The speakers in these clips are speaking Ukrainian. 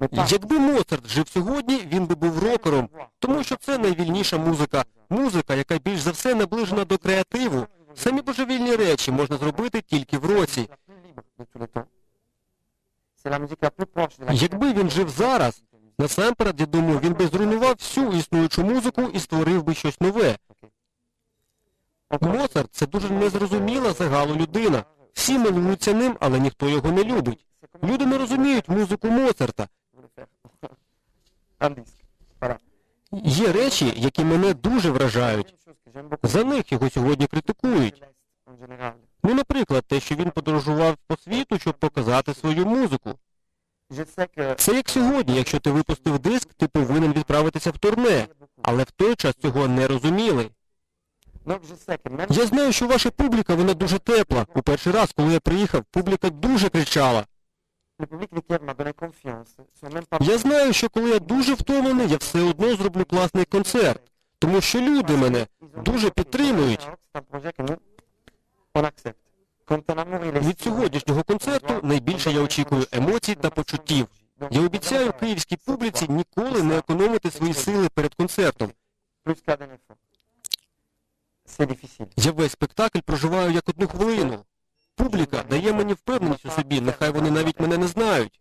Mais pas Якби Моцарт жив сьогодні, він би був рокером, тому що це найвільніша музика. Музика, яка більш за все наближена до креативу. Самі божевільні речі можна зробити тільки в році. Якби він жив зараз, насамперед, я думаю, він би зруйнував всю існуючу музику і створив би щось нове. Моцарт це дуже незрозуміла загалу людина. Всі милуються ним, але ніхто його не любить. Люди не розуміють музику Моцарта. Є речі, які мене дуже вражають. За них його сьогодні критикують. Ну, наприклад, те, що він подорожував по світу, щоб показати свою музику. Це як сьогодні, якщо ти випустив диск, ти повинен відправитися в турне. Але в той час цього не розуміли. Я знаю, що ваша публіка, вона дуже тепла. У перший раз, коли я приїхав, публіка дуже кричала. Le public m'a confiance Я знаю, що коли я дуже втомлений, я все одно зроблю класний концерт. Тому що люди мене дуже підтримують. Est Від сьогоднішнього концерту найбільше я очікую емоцій та почуттів. Я обіцяю київській публіці ніколи не економити свої сили перед концертом. Я весь спектакль проживаю як одну хвилину. Публіка дає мені впевненість у собі, нехай вони навіть мене не знають.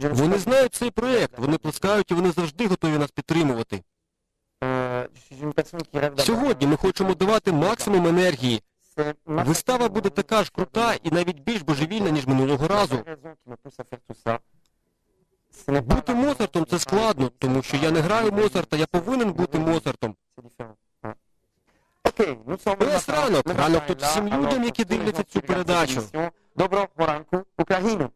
Вони знають цей проект, вони плескають і вони завжди готові нас підтримувати. Сьогодні ми хочемо давати максимум енергії. Вистава буде така ж крута і навіть більш божевільна, ніж минулого разу. Бути Моцартом це складно, тому що я не граю Моцарта, я повинен бути Моцартом. Окей, ну ранок, ранок тут всім людям, які дивляться цю передачу. Доброго ранку, Україну.